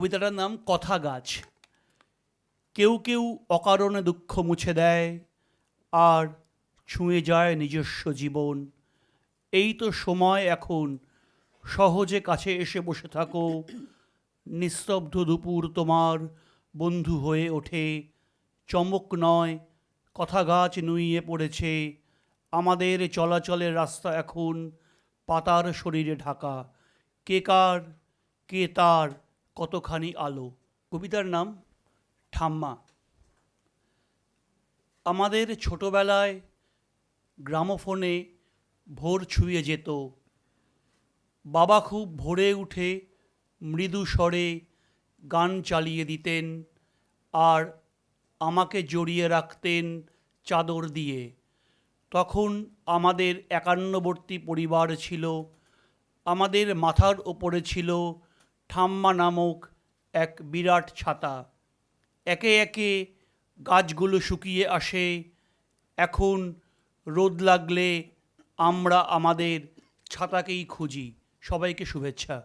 কবিতাটার নাম কথা গাছ। কেউ কেউ অকারণে দুঃখ মুছে দেয়, আর ছুঁয়ে যায় নিজস্ব জীবন। এই তো সময় এখন, সহজে কাছে এসে বসে থাকো। নিস্তব্ধ দুপুর তোমার বন্ধু হয়ে ওঠে। চমক নয়, কথা গাছ নুইয়ে পড়েছে। আমাদের চলাচলের রাস্তা এখন পাতার শরীরে ঢাকা। কে কার, কে তার কতখানি আলো? কবিতার নাম ঠাম্মা। আমাদের ছোটবেলায় গ্রামোফোনে ভোর ছুঁয়ে যেত। বাবা খুব ভোরে উঠে মৃদু স্বরে গান চালিয়ে দিতেন আর আমাকে জড়িয়ে রাখতেন চাদর দিয়ে। তখন আমাদের একান্নবর্তী পরিবার ছিল, আমাদের মাথার ওপরে ছিল ঠাম্মা নামক এক বিরাট ছাতা। একে একে গাছগুলো শুকিয়ে আসে। এখন রোদ লাগলে আমরা আমাদের ছাতাকেই খুঁজি। সবাইকে শুভেচ্ছা।